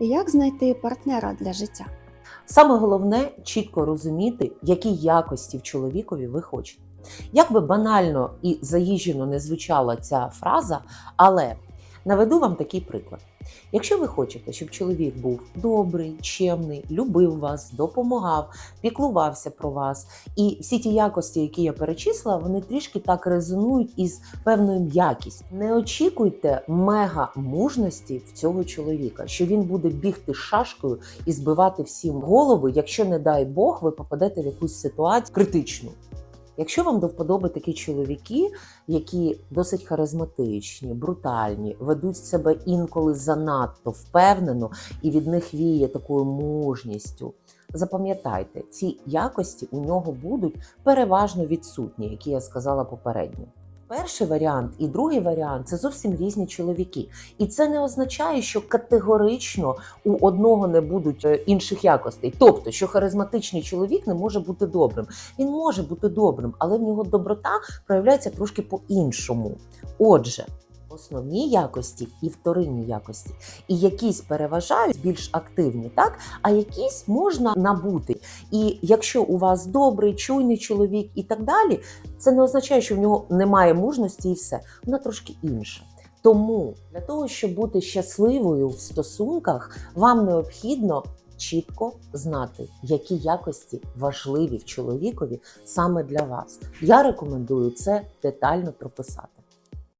Як знайти партнера для життя? Саме головне чітко розуміти, які якості в чоловікові ви хочете. Як би банально і заїжджено не звучала ця фраза, але наведу вам такий приклад. Якщо ви хочете, щоб чоловік був добрий, чемний, любив вас, допомагав, піклувався про вас, і всі ті якості, які я перечислила, вони трішки так резонують із певною м'якістю. Не очікуйте мега мужності в цього чоловіка, що він буде бігти шашкою і збивати всім голови, якщо, не дай Бог, ви попадете в якусь ситуацію критичну. Якщо вам до вподоби такі чоловіки, які досить харизматичні, брутальні, ведуть себе інколи занадто впевнено і від них віє такою мужністю, запам'ятайте, ці якості у нього будуть переважно відсутні, які я сказала попередньо. Перший варіант і другий варіант це зовсім різні чоловіки, і це не означає, що категорично у одного не будуть е, інших якостей. Тобто, що харизматичний чоловік не може бути добрим. Він може бути добрим, але в нього доброта проявляється трошки по-іншому. Отже, основні якості і вторинні якості, і якісь переважають більш активні, так а якісь можна набути. І якщо у вас добрий, чуйний чоловік і так далі, це не означає, що в нього немає мужності і все. Вона трошки інша. Тому для того, щоб бути щасливою в стосунках, вам необхідно чітко знати, які якості важливі в чоловікові саме для вас. Я рекомендую це детально прописати.